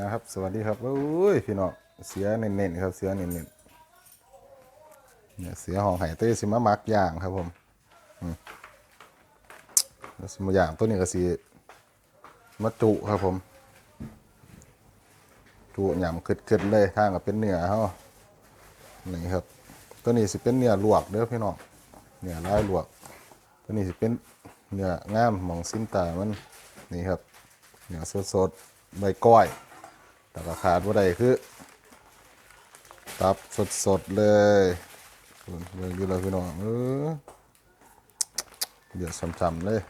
นะครับ สวัสดีครับโอ้ยพี่น้องเสียเน้นๆครับเสียเน้นๆเนี่ยเสียห้องไห้เต้สิมามักย่างครับผมสมาย่างตัวนี้ก็สิมาจุครับผม จุหยำขึ้นๆเลยทางก็เป็นเนื้อเฮานี่ครับ ตัวนี้สิเป็นเนื้อลวกเด้อพี่น้องเนื้อลายลวก ตัวนี้สิเป็นเนื้องามหมองสิ้นตามันนี่ครับเนื้อสดๆใบก้อย แต่ก็ขาดว่าใดคือ ตับสดๆเลยเบิ่งอยู่แล้วพี่น้องเออเดือดช้ำๆเลย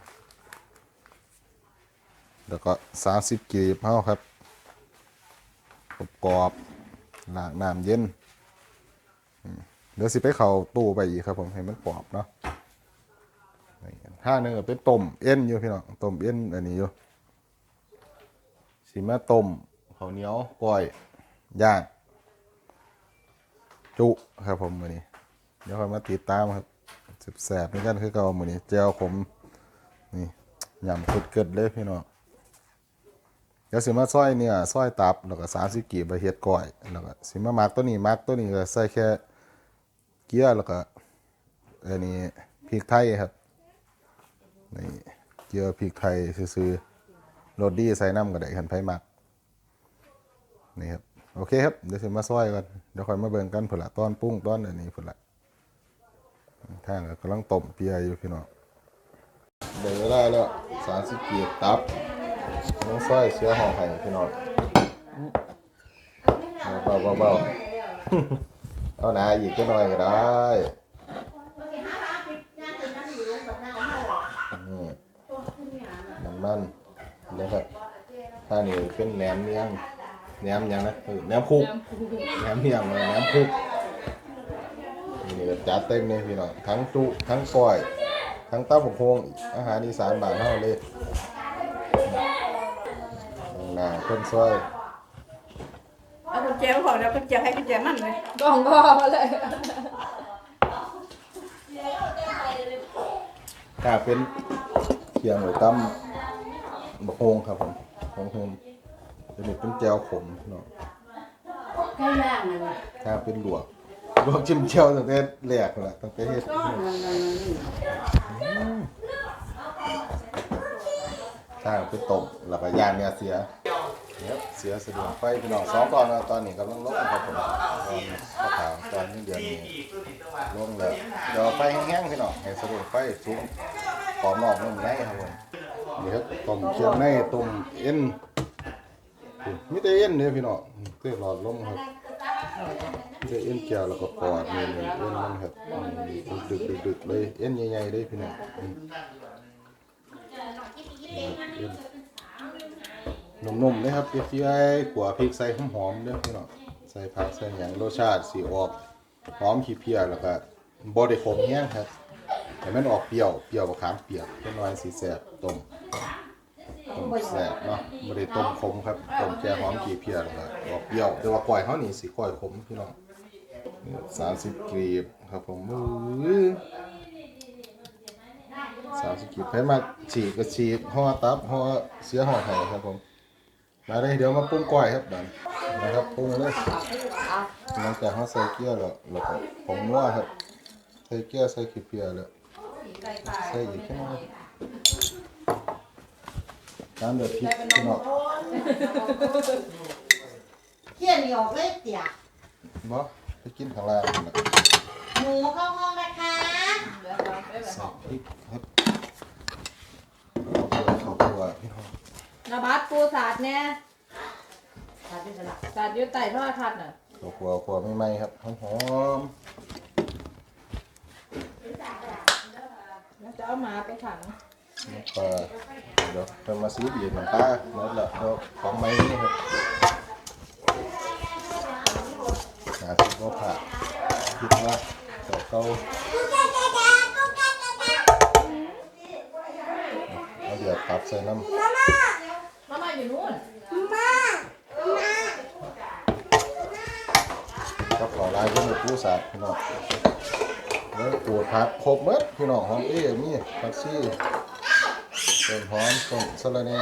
แล้วก็สามสิบกีบเฮาครับกรอบล้างน้ำเย็นเดี๋ยวสิไปเข้าตู้ไปอีกครับผมให้มันกรอบเนาะถ้าหนึงเป็นต้มเอ็นอยู่พี่น้องต้มเอ็นอันนี้อยู่สิมาต้ม ข้าวเหนียวก้อยย่างจุครับผมมือนี้ เดี๋ยวค่อยมาติดตามครับแสบๆเหมือนกันคือเก่ามือนี้เจลผมนี่ยำคุดเกิดเลยพี่น้องเดี๋ยวสิมาซอยเนี่ยซอยตับแล้วก็สามสิบกีบใบเฮ็ดก้อยแล้วก็สิมามักตัวนี้มักตัวนี้ก็ใส่แค่เกลือแล้วก็อันนี้พริกไทยครับนี่เกลือพริกไทยซื้อๆโรดดี้ใส่น้ำก็ได้คันไผ่มัก นี่ครับโอเคครับเดี๋ยวสิมาซอยกันเดี๋ยวค่อยมาเบิ่งกันผุนละต้อนปุ้งต้อนอันนี้ผุนละทางก็กำลังต้มเปียอยู่พี่น้องเดี๋ยวเวลาแล้วสามสิบกีบตับน้องซอยเชื้อหอมไข่พี่น้องเบาเบาเบาเอาหนาอีกก็หน่อยก็ได้นี่น้ำมันนะครับถ้านี่เป็นแหนมเนื้อง แหนมหยังนะเออแหนมคุกแหนมเหี่ยงเลยแหนมคุกนี่ก็จัดเต็มเลยพี่น้องทั้งจุทั้งก้อย ทั้งเต้าผงโคงอาหารอีสานบ้านเฮาเลยหน้าคนซอยเอากุญแจมาบอกแล้วกุญแจให้กุญแจมันเลยกล่องก็มาเลยถ้าเป็นเคียงหรือตั้มบะโฮงครับผมของโฮม จะมีเป็นแจวขมพี่น้องใกล้ล่างนั่นน่ะถ้าเป็นลวกลวกจิ้มเจียวตั้งแต่แรกนั่นแหละตั้งแต่เฮ็ดนั่นนั่นนั่นถ้าเป็นต้มแล้วก็ย่างเนี่ยเสียเนี่ยเสียสะดวกไฟพี่น้องสองตอนนะตอนนี้กำลังลดนะครับผมตอนข้าวขาวตอนนี้เดือนนี้ลงแล้วเดี๋ยวไฟแห้งๆพี่น้องให้สะดวกไฟสูงกรอบนอกนุ่มในครับผมเดี๋ยวต้มเคี่ยวในต้มเอ็น มีแต่เอ็นเนี่ยพี่น้องเพื่อหลอดลมครับมีแต่เอ็นแก้วแล้วก็ปอดเนี่นี่เอ็นมันครับดึกดึกดึกเลยเอ็นใหญ่ๆเลยพี่น้องอืมนุ่มๆนะครับเปียกๆขัวพริกใส่หอมๆเด้อพี่น้องใส่ผักใส่หยังรสชาติสีออกหอมขี้เพียแล้วก็บ่ได้ขมแห้งครับให้มันออกเปรี้ยวเปรี้ยวมะขามเปียกเป็นน้อยสีแซ่บต้ม ต้มแซ่บเนาะบ่ได้ต้มขมครับต้มแค่หอมขี้เพียแล้วก็ออกเปรี้ยวแต่ว่าก้อยเฮานี่สิก้อยขมพี่น้องนี่30กรีบครับผมมือ30กรีบใครมาฉีกก็ฉีกห่อตับห่อเสียห่อไห้ครับผมมาเลยเดี๋ยวมาปรุงก้อยครับดันนะครับปรุงเลยหลังจากเขาใส่เกลือแล้วแล้วก็ผมนัวครับใส่เกลือใส่ขี้เพียแล้วใส่อีกแค่น้อย น้ำเดือดพริกพี่น้องเขี้ยนออกเลยเตี่ยบ่ไปกินข้างล่างนั่นน่ะหมูเข้าห้องนะคะใส่พริกครับข้าวคั่วข้าวคั่วพี่น้องนาบัดปูสาดเนี่ยทานที่สลับสาดอยืดไต่ทอดทัดน่ะข้าวคั่วคั่วไม่ไหม้ครับหอมแล้วจะเอาหมาไปขัง ๆแล้วก็เดี๋ยวเพิ่มมาซีบีน้ำปลาหมดละเดี๋ยวของไม้นี่ครับหาที่ก็ผ่าคิดว่าเดี๋ยวเขาเอาเดี๋ยวตับใส่น้มามาอยู่นู่นำกับหล่อลายก็มีผู้สาดพี่น้องแล้วปวดผักครบหมดพี่น้องหอมเอ้มีผักชี เต้นหอมต้นสะระแยน่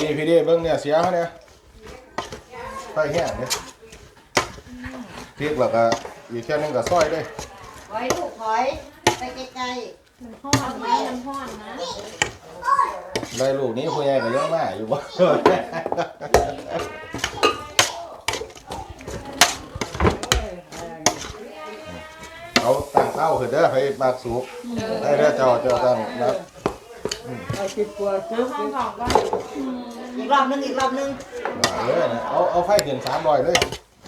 นี่พี่เด้เบิ้งเนี่ยเสียเขาเนี่ยไปแห้งเนี่ยพริกแบบอะอยู่แค่นึงก็ซอยเลยหอยลูกหอยไปไกลๆมันห้อนไหมมัห้อนนะได้ลูกนี้คุณยายก็เยอะมาอยู่บ้าน เอาตั้งเต้าขึ้นเด้อให้มากสุกได้เด้อเจ้าเจ้าตั้งนะเอาสิบกว่าซื้อห้องของก็ๆอีกรอบนึงอีกรอบนึงว่าเลยนะเอาเอาไฟขึ้นสามร้อยเลย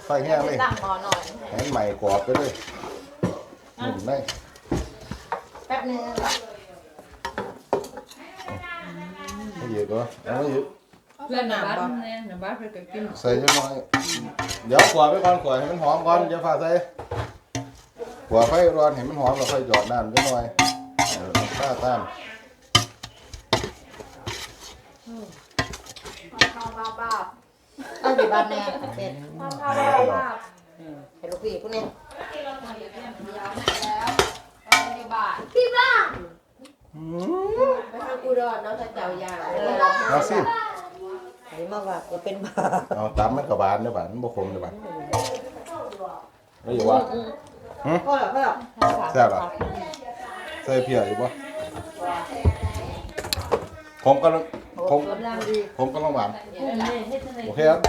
ไฟแห้งเลยตั้งหมอหน่อยให้มันใหม่กรอบไปเลยหนึ่งได้แป๊บนึงไม่เยอะก็เอาไม่เยอะเพื่อนหนาบ้านเนี่ยหนาบ้านเพื่อนก็กินใส่จังหน่อยเดี๋ยวขวดไปก่อนขวดให้มันหอมก่อนอย่าฝาใส่ ขวไฟร้อนให้มันหอมแล้วค่อยหยอดน้ำจังหน่อยต้าต้านข้าวบ้าบ้าเอาอยู่บ้านแน่เป็นข้าวข้าบ้าบ้าให้ลูกพี่กูเนี่ยแล้วในบ้าไปทางอุดรเนาะถ้าเจ้ายางเอาสิไอ้มาว่ากูเป็นบ้าเอาตำมันกับบานเด้อบานมันบ่คมเด้อบานไม่อยู่ว่า พ่อเหรอพ่อเหรอแซ่บเหรใส่เพียอยู่บ่ผมกำลังผมกำลังดีผมกำลังหวานโอเคครับ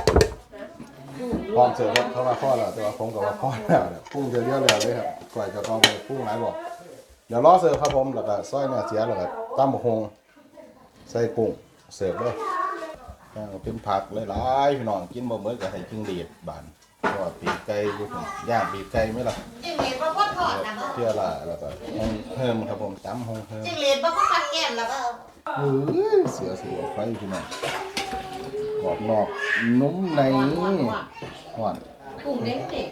พร้อมเสิร์ฟครับเข้ามาข้อแล้วแต่ว่าผมกับว่าข้อแล้วเนี่ยพุ่งจะเลี้ยวแล้วเลยครับกว่าจะต้องไปพุ่งหลายบอกเดี๋ยวรอเสิร์ฟครับผมแล้วก็ซอยเนื้อเสียแล้วก็ตั้มบกฮงใส่กุ้งเสิร์ฟเลยเป็นผักหลายๆพี่น้องกินบ่เหมือนกับให้จิ้งหรีดบาน เพราะว่าปีกไก่อยู่ผมย่างปีกไก่ไหมล่ะจิ้งหรีดบ่พ่อถอดนะเพื่อละแล้วก็ฮงเฮิมครับผมจำฮงเฮิมจิ้งหรีดบ่พ่อปัดแก้มแล้วก็เอ้ยเสือเสือไฟพี่น้องกรอบนอกนุ่มในหวานกลุ่มเล็กเด็ก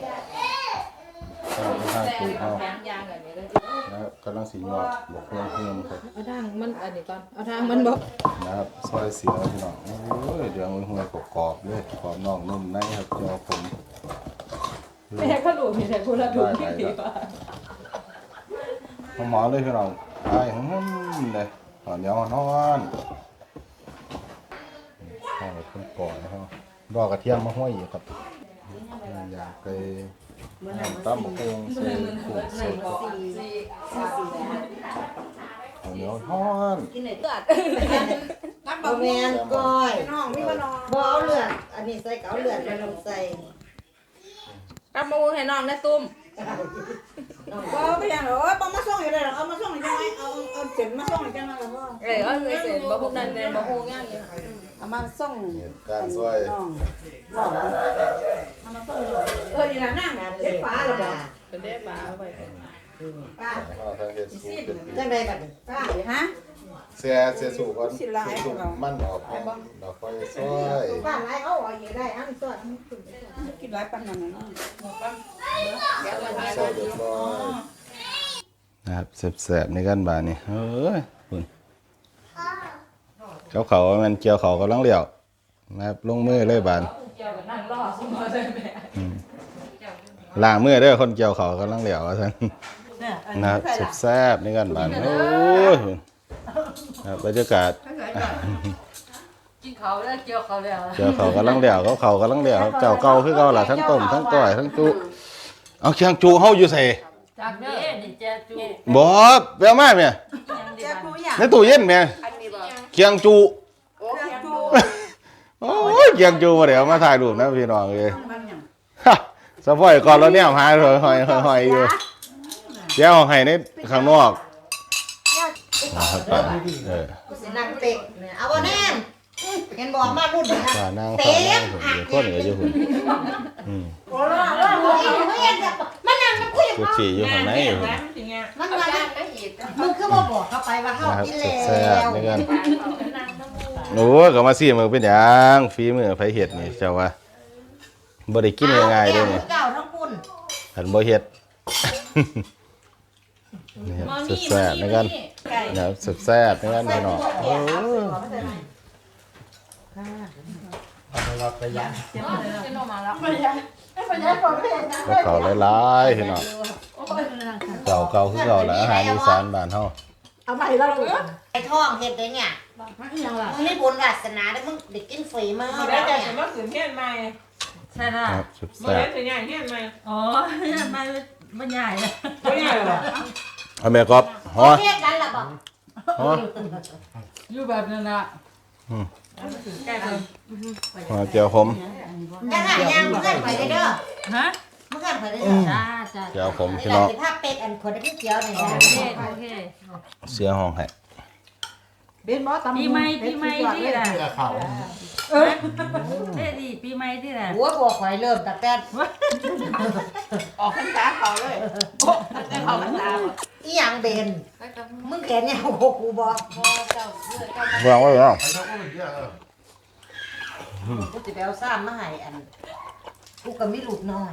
กำลังข้างปูเอาแข็งยางแบบนี้เลยนะครับกำลังสีหยอดบกเพิ่มเพิ่มครับเอาทางมันอันนี้ก่อนเอาทางมันบอกนะครับซอยเสียพี่น้องโอ้ยเดี๋ยวมันห่วยกรอบๆเลยกรอบนอกนุ่มในครับเจ้าผม แม่ก็ดูมีแต่คนละถุงที่ดีป่ะหอมๆเลยพี่น้องไอ้หอมเลยตอนเดียวนอนข้าวเป็นก่อนนะครับรอกระเทียมมาห้อยอีกครับอยากไปตั้มมะกงใส่กุ้งสดครับข้าวเหนียวทอดกินไหนเลือดบ่แม่นก้อยน้องนี่มาน้องบ่เอาเลือดอันนี้ใส่เกาเลือดไปลงใส่ กำมาวุ้ให้น้องนะตุ้มก็ไปอย่างเออปมาส่งอยู่เลยเอามาส่งอีกจังไงเอาเอาเจ็บมาส่งอีกจังไงแล้วก็เออเอาเลยเสร็จบ่พวกนั้นเลยบ่ฮู้งานเลยเอามาส่งการซอยน้องบอกเอามาส่งเออดีนะนั่งเจ็บฟ้าเลยบอกเป็นได้ปลาเอาไปป้าข้าวทางเฮ็ดสูตรเป็นจังไดบัดนี้ป้าฮะ เสียเสียสูตรก่อนเสียสูตรมันออกก่อนเราค่อยซอยป้าไรเอาไว้ได้อันตัวกินไรปันนั่นน่ะใส่เรียบร้อยนะครับแสบๆในกันบานนี่เอ้ยคุณเขาเขามันเกี่ยวเขากำลังเลี้ยวนะครับลงมือเลยบานเกี่ยวกับนั่งรอสมอเลยแม่ล้างมือเด้อคนเกี่ยวเขากำลังเลี้ยวว่าซั่นเนี่ยอันนะนี้ครับใครล่ะแซ่บๆในกันบานโอ้ย ครับบรรยากาศกินเขาแล้วเกี่ยวเขาแล้วเกี่ยวเขากำลังเลี้ยวเขาเขากำลังเลี้ยวเจ้าเก่าคือเก่าล่ะทั้งต้มทั้งก้อยทั้งจุเอาเคียงจูเฮาอยู่ใส่จากนี้นี่แจจูบ่แปลมาแม่ยังดีเจ็บบ้านผู้อย่างในตู้เย็นแม่อันนี้บอกเคียงจูโอ้ยจูโอ้ยเกียงจูมาเดี๋ยวมาถ่ายรูปนะพี่น้องเลยมันอย่างฮะสปอยก่อนแล้วเนี่ยหายหอยหอยหอยหอยอยู่เดี๋ยวเอาให้ในข้างนอก นะครับป่าเออกูสินั่งเป๊กเนี่ยเอาบ่แน่นเห็นบอกมารุ่นนะป่านั่งป่านั่งผมเดี๋ยวคนเหนืออยู่หุ่นอืมโอ้ยแล้วโอ้ยเขาเห็นแบบมันนั่งมันคุยกุชีอยู่ข้างในอยู่หุ่น มันว่ามึงคือบ่บอกเขาไปว่าเฮานะครับกินแซ่แล้วบๆนี่กันโอ้ยก็มาซีมือเป็นหยังฝีมือไผเฮ็ดนี่เจ้าว่าบ่ได้กินง่ายๆเด้อนี่เจ้าทั้งคุณหันบ่เฮ็ด นี่ครับแซ่บๆนี่กัน ไก่นะครับแซ่บๆนี่กันพี่น้องโอ้ยเป็นออกมาแล้วแล้วเขาหลายๆพี่น้องเก่าเก่าคือเก่าแหละอาหารอีสานบ้านเฮาเอาไปแล้วลูกไอ้ท้องเฮ็ดได้เนี่ยมาอีหยังล่ะมึงนี่บุญวาสนาได้มึงได้กินฟรีมาเอาแล้แล้ววเนี่จะยมาขืนเฮียนใหม่ใช่ละครับสุดมาแซ่แล้บวจะใหญ่เฮียนใหม่อ๋อไม่ไม่ใหญ่เลยไม่ใหญ่หรอเอาแม่กอบ ฮโออเคกันล่ะบอกฮออยู่แบบนั้นละใกล้เลยฮอเจียวผมยังไงยังมึงเกินไปเลยเด้อฮะมึงเกินไปเลยเด้อจ้าจ้าเจียวผมนี่พี่แหน้ละองสิภาพเป็ดอันคนที่เขียวเนี่ยโอเคโอเคเสียห้องให้ เบนบ่ตำปีใหม่ปีใหม่ที่ไหนเสื้อเขาเอ้ดีปีใหม่ที่ไหนหัวบัวข่อยเริ่มตั้งแต่ออกพรรษาเขาเลยโอ้จะออกพรรษาอีหยังเบน มึงแขนยาวกว่ากูบอกวางไว้แล้วไปเขาก็เป็นเยอะเออกูจะไปเอาซ้ำมาให้อันกูก็มีลูกน้อย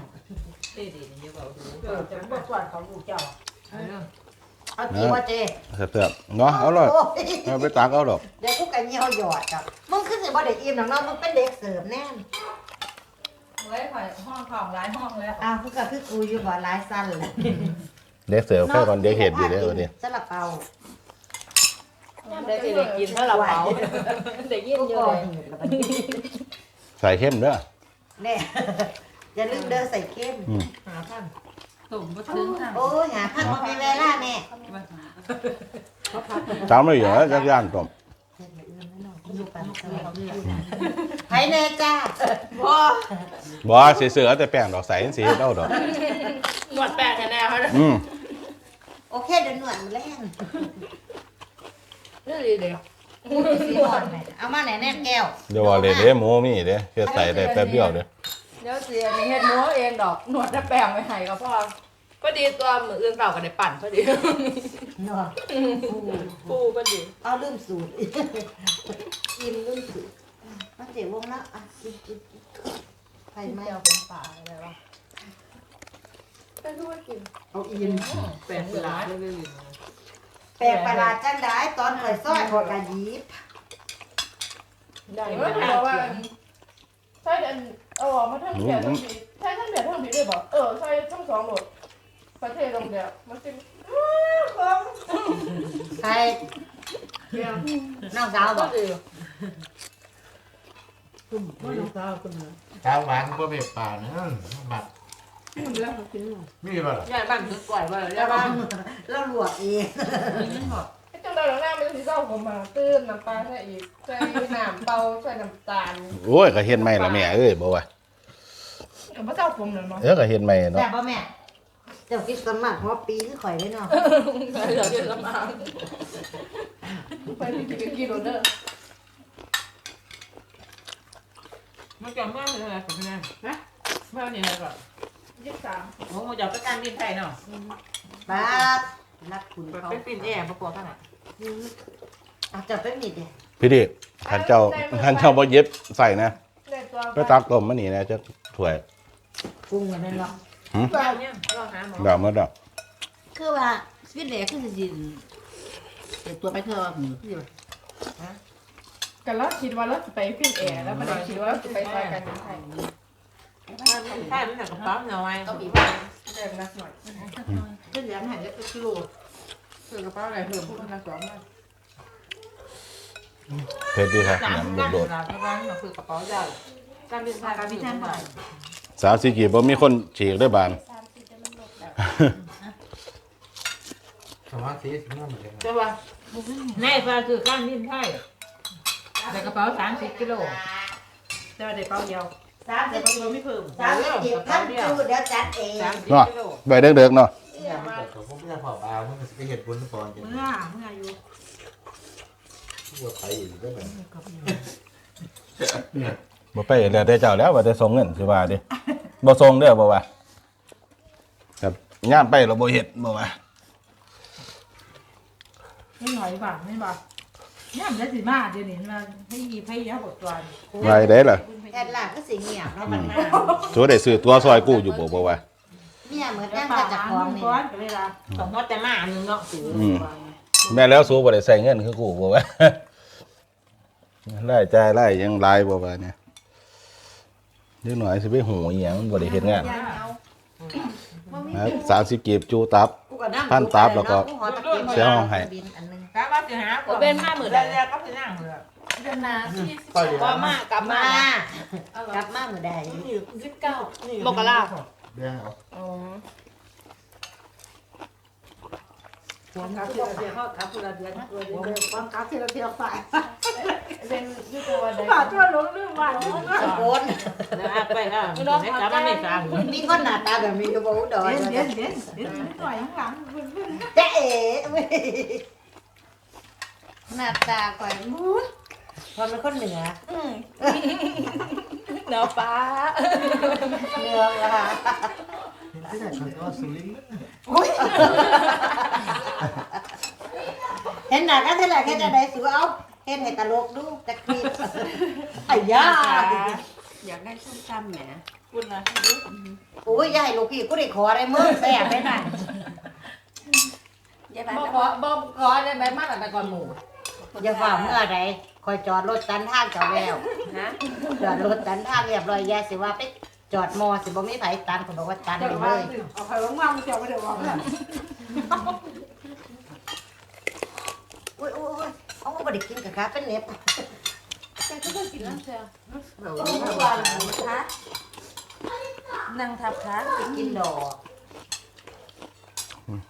เด็ดๆเยอะกว่าดูเออจะบ่สวนของลูกเจ้า เอาจีว่าเจแซ่บๆเนาะเอาเลยโอ้ยเอาไปตักเอาดอกเดี๋ยวกูกันเหี่ยวหยอดจ้ะมึงขึ้นสิบ่ได้อิ่มหรอกเนาะมึงเป็นเด็กเสิร์ฟแน่นไว้ข่อยห้องของหลายห้องแล้วอ้าวกูก็คือกูอยู่บ่หลายสั้นเลยเด็กเสิร์ฟแค่ก่อนเด็กเห็ดอยู่เด้อวันนี้ซาลาเปาได้สิได้กินถ้าเราเผาเด็กยินกูเยก็อะเลยเห็นแล้วบัดนี้ใส่เข้มเด้อแน่อย่าลืมเด้อใส่เข้มอืมหาท่าน ตุ่มก็ถึงทางโอ้ยหาพักมามีเวลาแน่จำไม่เหรอจักย่านต้มไผแน่จ้าพ่อบ่สิเสือแต่แป้งดอกใส่สิเฮ็ดเอาดอกหนวดแปะแน่ๆเขาเลยอืมโอเคเดี๋ยวหนวดมาแล่นนี่ดีเดียวสีหอนแม่เอามาแหน่แน่แก้วเดี๋ยวว่าเลยเด้หมูมีเด้เฮ็ดใส่ได้แป๊บเดียวเด้อ เดี๋ยวเสียมีเฮ็ดหมูเองดอก หนวดจะแปลงไปให้ก็พอก็ดีตัวมืออื่นเปล่ากันในปั่นพอดีเนาะปูก็ดี เอาลืมสูตรกินลืมสูตรมาเจ็บวงละอะกินกินกินไฟไหมเจียวเป็นป่าอะไรวะเอาอินแปะหลาเลยแปลกประหลาดจังได้ตอนข่อยซอยข่อยกะหยิบได้เห็นไหมว่าบอกว่าใช่อัน เอาออกมาทั้งเบียร์ทั้งผีใช่ทั้งเบียร์ทั้งผีเลยบอกเออใช่ทั้งสองหมดประเทศลงเดียวมันจะใครน้องสาวบก็อกดีคุมบ่น้องสาวคุณน่ะชาวหวานก็เบ็ดป่าเนอะบัดมันแล้วกินมีป่ะล่ะยายบ้านถือกล้วยไว้ยายบ้านแล้วลวกเองไอ้จังได้หลังหน้ามันสิเศร้าผมมาตื้นน้ำปลาใส่อีกใส่น้ำเปล่าใส่น้ำตาลโอ้ยก็เฮ็ดใหมล่ะแม่เอ้ยบ่ว่ากับพระเจ้าผมเลยเนาะเออก็เฮ็ดใหมเนาะบป่ะแม่เจ้าคิดสมากเพราะปีคือข่อยเลยเนาะเหลือเยอะมากไปกินกินโรเด้อมันจะเมื่อไร่กับพี่แม่นะเมื่อนี้อะไรก่อนยี่สามโอ้โหจะไปการบินไทยเนาะป้าบรักคุณเขาไปปิ่นแอร์ประกวดขนาด อาจจะเป็นนิดเดียวพี่ดิท่านเจ้าท่านเจ้าบ่เย็บใส่นะในตัวไปตักต้มมานี่นะจะถ้วยปรุงกันนั่นเนาะแบบเนี้ยลองหาหมอดาวหมดดอกคือว่าสวิตแหลกคือสิแต่ตัวไปเถอะหือกันแล้วคิดว่าเราจะไปฟินแอร์แล้วมันคิดว่าเราจะไปซอยกันไทยใช่ไม่ใส่กระเป๋าหน่อยเอาอีกว่าเดินนักหน่อยเป็นเหรียญหายแล้วก็กิโล คือกระเป๋าอะไรเพิ่มพูดนักสองมากเผ็ดดีครับจานน้ำจานโดดหลักร้านเราคือกระเป๋าใหญ่การบินไทยการบินไทยหน่อยๆสามสิกีบ่มีคนฉีกได้บานสมาธิสิ่งนั้นเหมือนกันใช่ป่ะแน่ฟ้าคือการบินไทยแต่กระเป๋าสามสิบกิโลแต่ว่าได้เป๋าเดียวสามแต่สิบกระเป๋าไม่เพิ่มสามสิบเจ็ดพันจูเดี๋ยวจัดเองสามสิบเนาะกิโลใบเด็กๆเนาะ แต่ผมไม่ได้เผาปลาเมันก็จะไปเห็ดบุญปอนกันเมื่อเมื่ออยู่ทั่วไปอีกก็แบบบ่ไปแล้วแต่เจ้าแล้วว่าได้ส่งเงินสิว่าดิบ่ส่งเด้อบ่ว่าครับย่ามไปเราบ่เฮ็ดบ่ว่าไม่หน่อยบ้างไม่บ้างเนี่ยมันจะสิมาเดี๋ยวนี้มาให้ยีให้ยาบทตัวไว้ได้ล่ะแอดล่าก็สิเงียบแล้วมันมาสัวได้ซื้อตัวซอยกู้อยู่บ่บ่ว่า เมียเหมือนแล้นั่วงป่ากับหาเจากของเงินนี่ก้อนก็เลยละสองงวดแต่มาหนึ่งเนาะสูอืม แม่แล้วสู้บ่ได้ใส่เงินคือกู้บ่ว่ารายจ่ายรายยังหลายบ่ว่าเนี่ยเดี๋ยวหน่อยสิไปหูอีหยังมันบ่ได้เฮ็ดงานนะ30กีบจูตับกูก็นั่งพันตับแล้วก็ขอตะเกียบเสียห้องให้บินอันหนึงตะว่าสิหาเอาเป็นมามื้อใดแล้วก็สินั่งเลยเดือนหน้าที่ต่อยอยู่พอนะมากลับมา มากลับมาเมื่อใด สิบเก้าบกลาเรื่องเอาอ๋อความกลับที่เราเดียวเขากลับที่เราเดียวความกลับที่เราเดียวฝ่ายเป็นอยู่ตัวใดฝ่ายตัวหลงเรื่องว่าสะโกนนะไปค่ะไม่กลับมาไม่สามมีคนหน้าตาแบบนี้ก็บ่อุดรเดี๋ยวเดี๋ยวเดี๋ยวเดี๋ยวหน่อยข้างหลังจ๊ะเอ๋เว้ยหน้าตาก่อยมุ้พอเป็นคนเหนือ เนาะป้าเหนือละที่ไหนเขาก็สุรินทร์เห็นหน้ากันเท่าไหร่แค่จะได้สูเอาเห็นให้ตลกดูจะคลิปไอ้ยาอยากได้ส้มตำแหมคุณนะโอ้ยยายลูกพี่กูได้ขออะไรมึงแซ่บไปน่ะยายบ้านบ่จะขอบ่ขอได้ไหมมาแต่ก่อนหมู่ อย่าฝ่าเมื่อใดคอยจอดรถตันทางเจ้าแล้วนะจอดรถตันทางเรียบร้อยยายสิว่าไปจอดมอสิบ่มีไผตันคนบอกว่าตันเดี๋ไปยวเลว่ายเอาใครว่างๆมันจะไม่ได้ว่าอุ้ยอุ้ยอุ้ยเอาบ่ได้กินกับขาเป็นเน็บแต่ก็ต้องกินน้ำเชียวทุกวันคะนั่งทับขากินดอก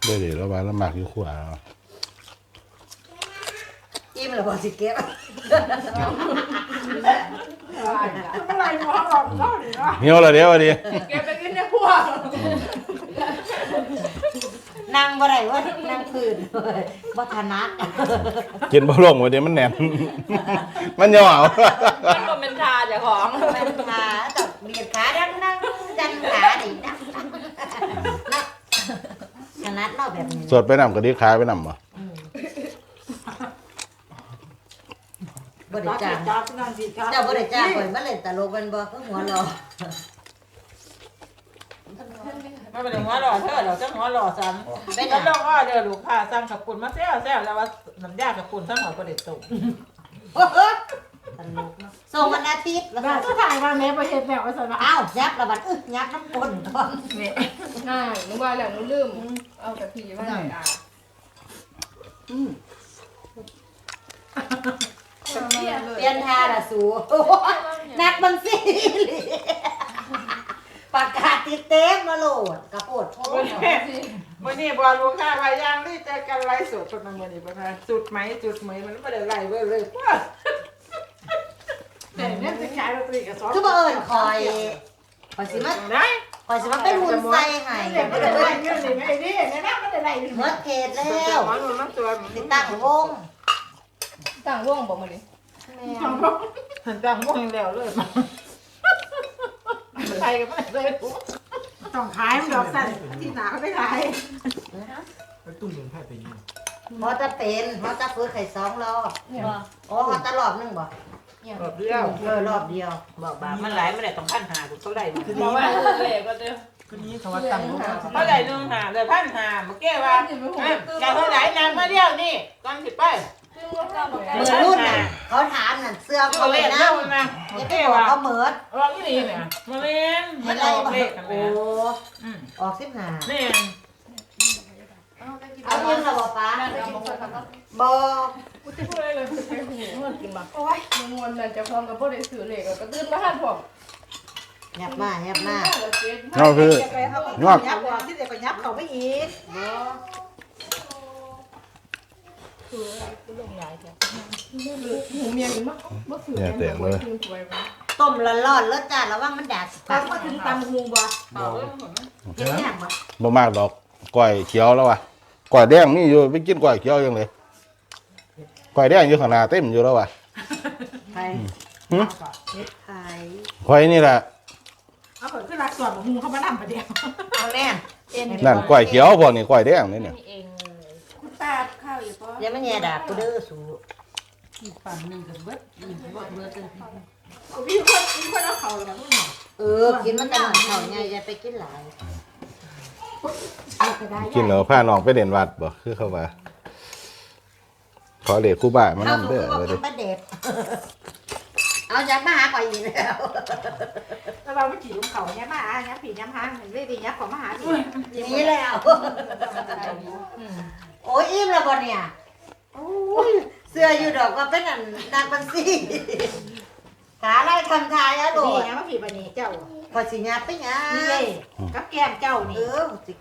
ได้เดี๋ยวเราไปแล้วหมักอยู่ขวาอิ่ มแล้วบ่สิเก็บไม่ไรมองหรอกเขาหรือว่าเหี่ยวและเดี๋ยววันนี้เก็บไปกินในครัวนั่งบ่ได้เว้ยนั่งพื้นบ่ถนัดกินบ่ลงวันนี้มันแน่นมันเหนียวเอามันบ่เป็นทาเจ้าของแม่นขาต้องเบียดขาดังนั่งดันขาดิดังนะถนัดเนาะแบบนี้สดไปนำกระดิกขาไปนำบ่ บ่ได้จ้าจ้างจ้านั่งดีจ้าเจ้าบ่ได้จ้างข่อยมาเล่นตลกกันบ่คือหัวเราะไม่เป็นหัวหล่อเธอเราจะหัวหล่อซ้ำเป็นแล้หยัวงลองอ้อเด้อลูกค้าสั่งกับปุ่นมาแซ่วแซ่วแล้วว่าน้ำยากับปุ่นทั้งหมดก็ได้ตุ่มตลกเนาะส่งวันอาทิตย์แล้วบ้าก็นถ่ายมาแม่ประเทศแบบว่าสบายอ้าวยับระบาดอึยับน้ำปนก่อนง่ายนึกว่าแล้วนึกลืมเอากะทิมาใส่ตาเปลี่ยนท่าละสูโอ้โหนักบังสิปากกาติดเต็มมาโหลดกระโปดโพดวันนี้บอลูกค้าไปย่างที่ใจกันไล่สดคนนั้นวันนี้ประมาณจุดไหมจุดไหมมันไม่ได้ไล่เว้ยเลยว้าแต่เนี่ยจะขายลอตเตอรี่กับซอสคือบ่เอิญคอยคอยสิมาได้คอยสิมาเป็นหุ่นใส่ให้เด็กไม่ได้ไรเงี้ยนี่ไม่ดีเนี่ยนะไม่ได้ไรเมื่อเขตแล้เจ้าวของมันมันตัวติดตั้งวงต่างวงบอกมา ดิหันจังพวกนี้แล้วเลยไปกันไม่ได้ต้องขายมันดอกสั้นที่หนาเขาไม่ขายไปตุ้มเป็นไพ่ไปยิงพอจะเป็นพอจะฟื้นไข่สองรอบเนี่ยอ๋อพอจะรอบนึงบ่รอบเดียวเออรอบเดียวบอกบามันหลายไม่ได้ต้องพันหาถูเท่าไหร่บอกว่าเลยก็เด้อก็นี้คำว่าตั้งเท่าไหร่นึงหาเลยพันหาเมื่อกี้ว่าจะเท่าไหร่นางมาเดียวนี่ก่อนสิไป เก้าบอกมือรุ่นน่ะเขาถามน่ะเสื้อก็เขาเล่เลยนนะเล่ามาอย่าไปเมื่อกี้บอกเขาเหมิดร้องนี่เนี่ยมาเล่นเห็มันนไรออกเลขกันโอ้แล้วออกสิบห้านี่เอาเงินเราบ่ป้าบอกกูจะพูดอะไรเลยกินกินมาโอ้ยมึงวนนั่นจะพร้อมกับพวกได้ซื้อเลขก็ตื่นมาหันผมยับมายับมากเอางอยับว่าที่เด็กก็ยับเขาไม่อีก บ่หูเมียกินมาเมื่อคืนคืนสวยมาต้มร้อนๆแล้วจ้าระวังมันดาดเขาก็ถึงตำหุงบ่เอาเรื่องเฮ็ดยากบ่บ่มากดอกก้อยเขียวแล้วว่ะก้อยแดงมีอยู่ไปกินก้อยเขียวยังเลยก้อยแดงอยู่ข้างหน้าเต็มอยู่แล้วว่ะไข่หึเฮ็ดไข่ก้อยนี่แหละเอาเปิดขึ้นรักส่วนหุงเขามานั่งประเดี๋ยวเอาแน่นั่นก้อยเขียวพวกนี้ก้อยแดงนี่เนี่ยคุณ ตาข้าวอยู่ปะอย่ามาแย่ดาบกูเด้อสูฝั่งหนึ่งกับเบิดมีคนมีคนเอาเขาเลยนะลูกหน่อยเออ กินมันแต่หน่อยเท่าใหญ่อย่าไปกินหลายกินแล้วพาน้องไปเด่นวัดบ่คือเขาว่าขอเดชครูบ้ามาเอานำสูเด้อว่าเลยกินปลาเด็ดเอาจากมาหาก่อยอีกแล้วแล้วเราไม่จีบเขาเนี่ยมาอะเนี่ยผีเนี่ยมาเรื่อยๆเนี่ยขอมาหาผีอย่างนี้แล้ว โอ้ยอิ่มแล้วบ่เนี่ยโอ้เสื้ออยู่ดอกว่าเป็นอันนักบัญชีขาไล่ทำทายอะโดนี่ดยังมาผีบันนี้เจ้าพอสิญาไปหยังนี่เลยกับแก้มเจ้าเอนี่อสิ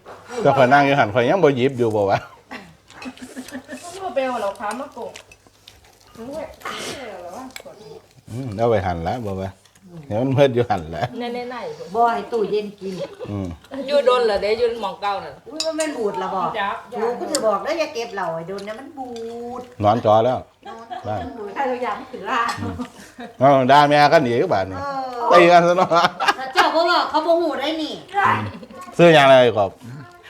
ก็ข่อยนั่งอยู่หันข่อยยังบ่หยิบอยู่บ่วะต้องมาเบลเราค้ามากงรู้ไหมเหรอวะอืมเอาไปหันแล้วบ่วะ เดี๋ยวมันเพิ่นอยู่หันแล้วในในในบ่ให้ตู้เย็นกินอืมอยู่โดนเหรอเด้อยู่หมองเก่าน่ะอุ้ยมันเป็นบูดละบอกจ้ากูก็จะบอกแล้วอย่าเก็บเหล่าไอ้โดนเนี่ยมันบูดนอนจอแล้วได้ใครตัวอย่างถือลาเอาด่าแม่กันอีกบาดเอนี้อตีกันซะเนาะถ้าเจ้าบ่บอกเขาบ่ฮู้ได้นี่ซื้อหยังอะไรกอบ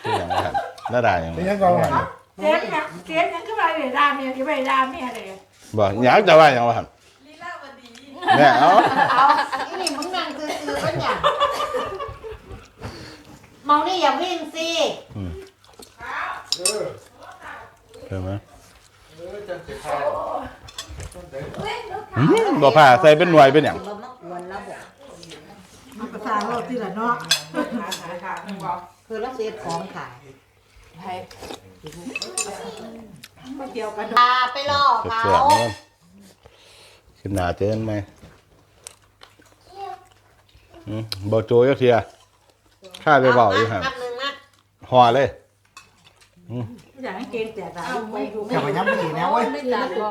ซื้อหยังอะไรน่าด่าหยังเป็นยังก่อนเสียงยังเสียงยังขึ้นมาเลยดามเนี่ยที่ไปดามเนี่ยเลยบ่อยากจะว่าหยังวะ หั่นแม่เอาเอาอีนี่มึงนั่งซื่อๆเป็นหยังมองนี่อย่าวิ่งสิเห็นไหมอืมบ่ผ้าใส่เป็นหน่วยเป็นหยังบ่มากวนแล้วบอกมันประสานเราที่ละเนาะคือเราเสียของขายไม่เกี่ยวกันพาไปล่อเขา เสือกๆนี่ ขึ้นหน้าเจนไหมอืมบ่โจยกเทียข้าไปเว้าอยู่หั่นนับหนึ่งนะห่อเลย อย่างนั้นเกณฑ์แต่ละไม่ดูอย่าไปย้ำไปอีกนะเว้ย ไม่ตัดบ่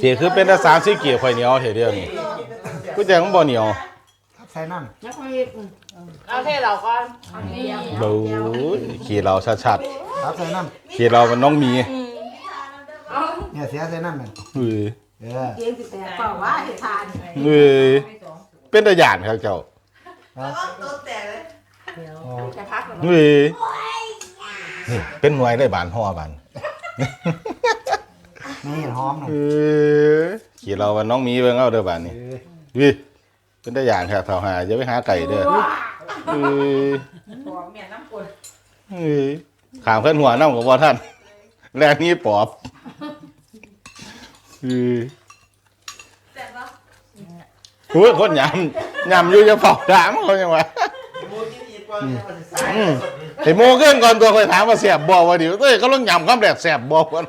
เจคือเป็นแต่3 4เกียวข่อยเหนียวเฮ็ดเดียวนี่กูแจงมันบ่เหนียวทับใส่นั่นนักไม่เอาเท่เราก่อนบูยขี่เราชัดทับใส่นั่นๆขี่เรามันน้องหมีเนี่ยเสียใส่นั่นมันเอ้ย เออเกณฑ์แต่เปล่าว่าเหตุทานเอ้ยเป็นตาหยานครับเจ้าอ๋อจะพักแล้วเอ้ยนี่เป็นหน่วยได้บานห่อบานนี่หอมหน่อยเอ้ยขี่เรามันน้องหมีเบิ่งเอาเด้อบานนี่เออวิเป็นตาหยานครับเท่าหาอย่าไปหาไก่เด้อเอ้ยหัวเมียน้ำปนเอ้ยขามเพิ่นหัวน้ำกับว่าท่านแรกนี้ปอบ เอ้ยโอ้ยคนยำยำอยู่จะเฝ้าถามเขายังวะอืมไอ้โมเกินก่อนตัวเคยถามว่าแสบบ่วะดิเอ้ยก็ลองยำคำแรกแสบบ่คน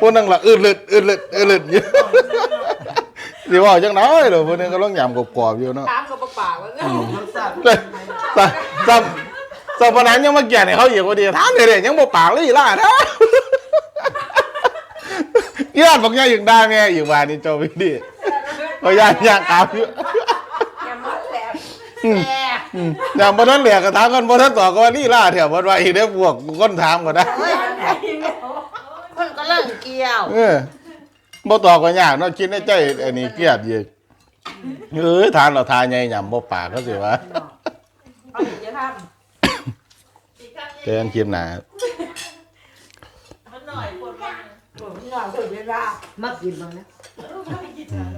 พวกนั่งละอืดลึดอืดลึดอืดลึดอยู่สิว่าจังน้อยเหรอพวกนึงก็ลองยำกรอบๆอยู่เนาะ ถามกับปากว่าเลยสัมสัมสัมปนันยังมาเกี่ยให้เขาอีกว่าดีถามเด็กๆยังบ่ปากเลยอีล่ะนะ ญาติบอกญาติอย่างได้แม่อยู่บ้านนี่เจ้าพี่ดิพยานยากถามอยู่อย่ามาแหลกอืมแอบอืมอย่างบ่ทันเหลียกก็ถามกันบ่ทันตอบก็ว่านี่ล่ะเถอะบ่ว่าอีกเด้อพวกคนถามก็ได้เฮ้ยคนก็เล่นเกี่ยวเออบ่ตอบก็ยากเนาะคิดในใจอันนี้เครียดอยู่เอ้ยทานเราทานใหญ่หย่ำบ่ปากเขาสิวะเอาอีกจะทเจอกันคลิปหน้าำผม หน่อยถึงเวลา มากินบ้างนะอืม